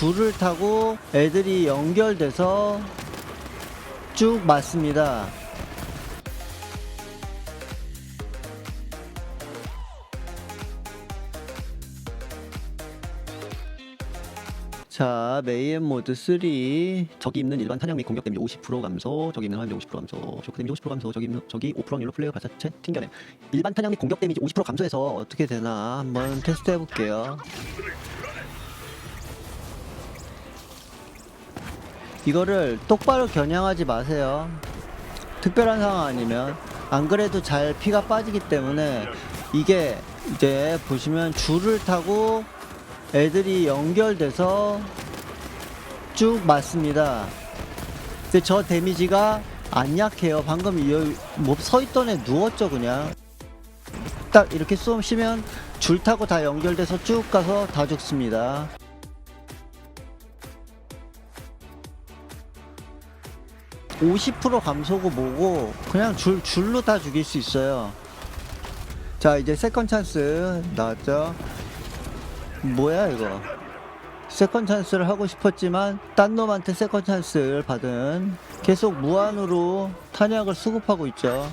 줄을 타고 애들이 연결돼서 쭉 맞습니다. 자, 메이엔 모드 3. 저기 있는 일반 탄약 및 공격 데미지 50% 감소, 저기 있는 화염 50% 감소, 쇼크 데미지 50% 감소, 저기 있는 저기 5% 닐로 플레이어 가사체 튕겨냄. 일반 탄약 및 공격 데미지 50% 감소해서 어떻게 되나 한번 테스트 해볼게요. 이거를 똑바로 겨냥하지 마세요. 특별한 상황 아니면 안 그래도 잘 피가 빠지기 때문에 이게 이제 보시면 줄을 타고 애들이 연결돼서 쭉 맞습니다. 근데 저 데미지가 안 약해요. 방금 뭐서 있던 애 누웠죠 그냥. 딱 이렇게 쏘시면 줄 타고 다 연결돼서 쭉 가서 다 죽습니다. (50% 감소고 뭐고 그냥 줄 줄로 다 죽일 수 있어요. 자 이제 세컨 찬스 나왔죠? 뭐야 이거? 세컨 찬스를 하고 싶었지만 딴 놈한테 세컨 찬스를 받은 계속 무한으로 탄약을 수급하고 있죠.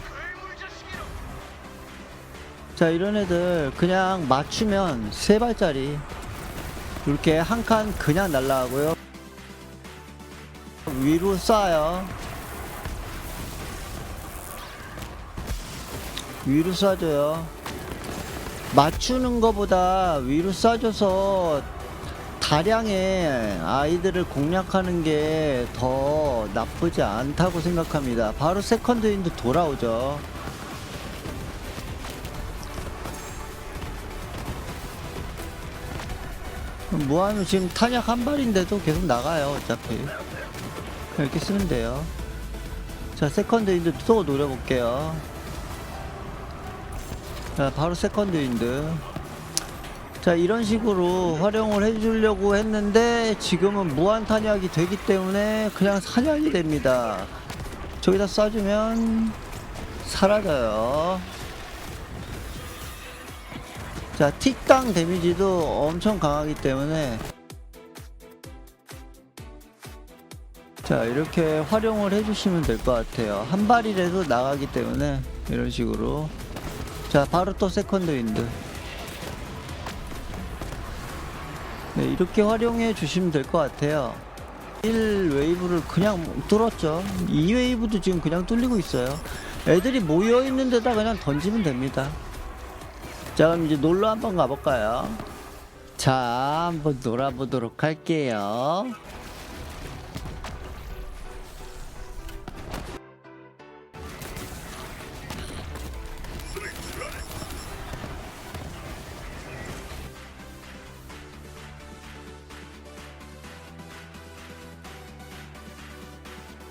자 이런 애들 그냥 맞추면 세 발짜리 이렇게 한 칸 그냥 날라가고요. 위로 쏴요 위로 쏴줘요 맞추는 것보다 위로 쏴줘서 다량의 아이들을 공략하는 게 더 나쁘지 않다고 생각합니다. 바로 세컨드 인도 돌아오죠. 무한으로 지금 탄약 한 발인데도 계속 나가요, 어차피. 이렇게 쓰면 돼요. 자, 세컨드 인도 또 노려볼게요. 자, 바로 세컨드 윈드. 자, 이런 식으로 활용을 해주려고 했는데 지금은 무한 탄약이 되기 때문에 그냥 사냥이 됩니다. 저기다 쏴주면 사라져요. 자, 틱당 데미지도 엄청 강하기 때문에 자, 이렇게 활용을 해주시면 될 것 같아요. 한 발이라도 나가기 때문에 이런 식으로 자 바로 또 세컨드 윈드. 네 이렇게 활용해 주시면 될 것 같아요. 1 웨이브를 그냥 뚫었죠. 2 웨이브도 지금 그냥 뚫리고 있어요. 애들이 모여 있는 데다 그냥 던지면 됩니다. 자 그럼 이제 놀러 한번 가볼까요? 자 한번 놀아보도록 할게요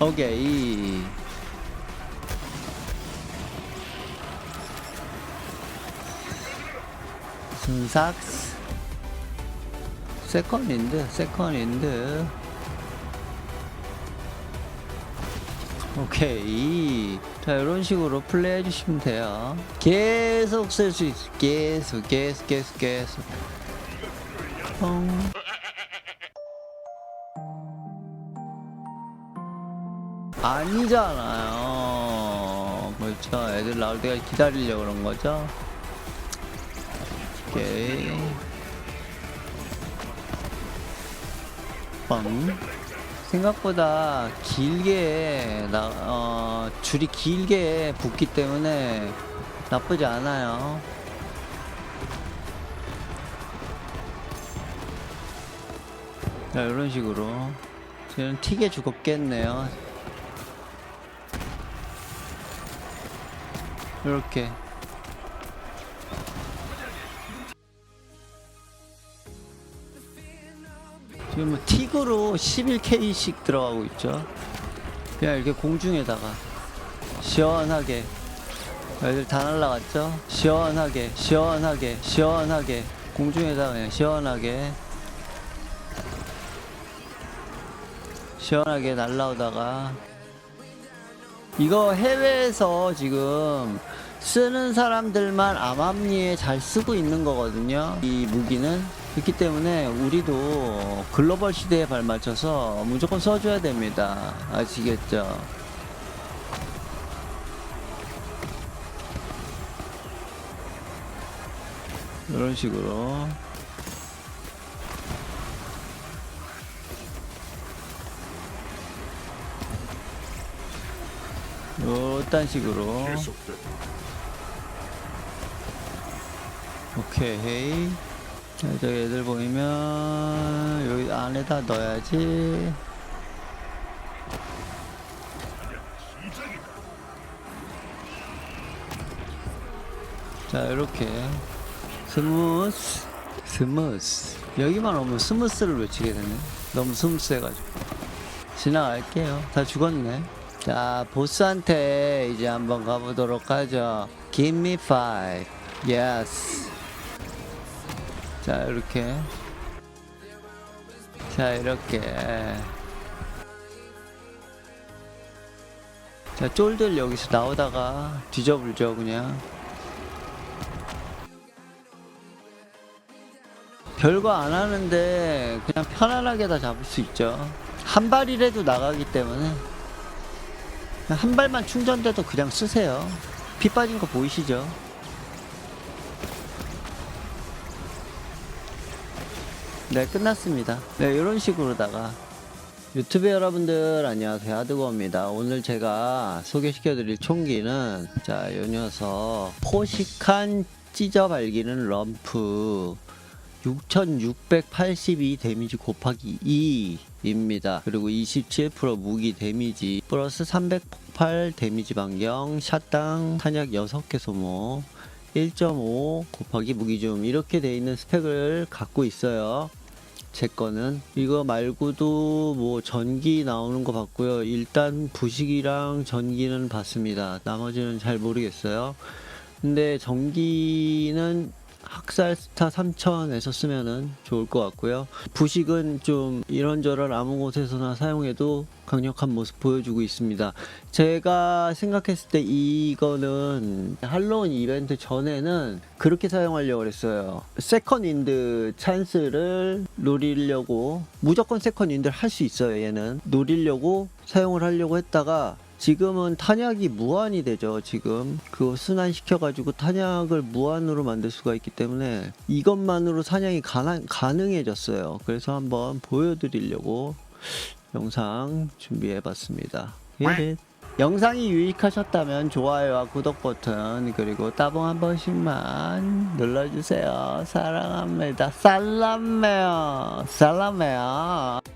오케이. 순삭스. 세컨인드, 세컨인드. 오케이. 자, 이런 식으로 플레이 해 주시면 돼요. 계속 쓸 수 있어. 계속, 계속, 계속, 계속. 펑. 아니잖아요. 뭐죠? 애들 나올 때까지 기다리려고 그런 거죠? 오케이. 빵. 생각보다 길게, 나, 어, 줄이 길게 붙기 때문에 나쁘지 않아요. 자, 이런 식으로. 저는 튀게 죽었겠네요. 이렇게. 지금 뭐 틱으로 11K씩 들어가고 있죠. 그냥 이렇게 공중에다가 시원하게. 애들 다 날라갔죠? 시원하게 시원하게 시원하게. 공중에다가 그냥 시원하게. 시원하게 날라오다가. 이거 해외에서 지금 쓰는 사람들만 암암리에 잘 쓰고 있는 거거든요. 이 무기는 그렇기 때문에 우리도 글로벌 시대에 발맞춰서 무조건 써줘야 됩니다. 아시겠죠? 이런 식으로 요딴 식으로 오케이. 자, 저기 애들 보이면 여기 안에다 넣어야지. 자 이렇게. 스무스 스무스. 여기만 오면 스무스를 외치게 되네. 너무 스무스해가지고. 지나갈게요. 다 죽었네. 자 보스한테 이제 한번 가보도록 하죠. Give me five. Yes 자 이렇게. 자 이렇게. 자 쫄들 여기서 나오다가 뒤져불죠 그냥. 별거 안 하는데 그냥 편안하게 다 잡을 수 있죠. 한 발이라도 나가기 때문에. 한 발만 충전돼도 그냥 쓰세요. 피 빠진 거 보이시죠 네 끝났습니다. 네 이런 식으로다가 유튜브 여러분들 안녕하세요. 하드거입니다. 오늘 제가 소개시켜 드릴 총기는 자요 녀석. 포식한 찢어 발기는 럼프. 6682 데미지 곱하기 2입니다. 그리고 27% 무기 데미지 플러스 300 폭발 데미지 반경 샷당 탄약 6개 소모 1.5 곱하기 무기줌 이렇게 돼 있는 스펙을 갖고 있어요. 제 거는 이거 말고도 뭐 전기 나오는 거 봤고요. 일단 부식이랑 전기는 봤습니다. 나머지는 잘 모르겠어요. 근데 전기는 학살 스타 3000에서 쓰면은 좋을 것 같고요. 부식은 좀 이런저런 아무 곳에서나 사용해도 강력한 모습 보여주고 있습니다. 제가 생각했을 때 이거는 할로윈 이벤트 전에는 그렇게 사용하려고 그랬어요. 세컨 인드 찬스를 노리려고 무조건 세컨 인드를 할 수 있어요. 얘는 노리려고 사용을 하려고 했다가 지금은 탄약이 무한이 되죠. 지금 그거 순환시켜가지고 탄약을 무한으로 만들 수가 있기 때문에 이것만으로 사냥이 가능, 가능해졌어요. 그래서 한번 보여드리려고 영상 준비해봤습니다. 예. 영상이 유익하셨다면 좋아요와 구독 버튼 그리고 따봉 한 번씩만 눌러주세요. 사랑합니다. 살람메요. 살람메요.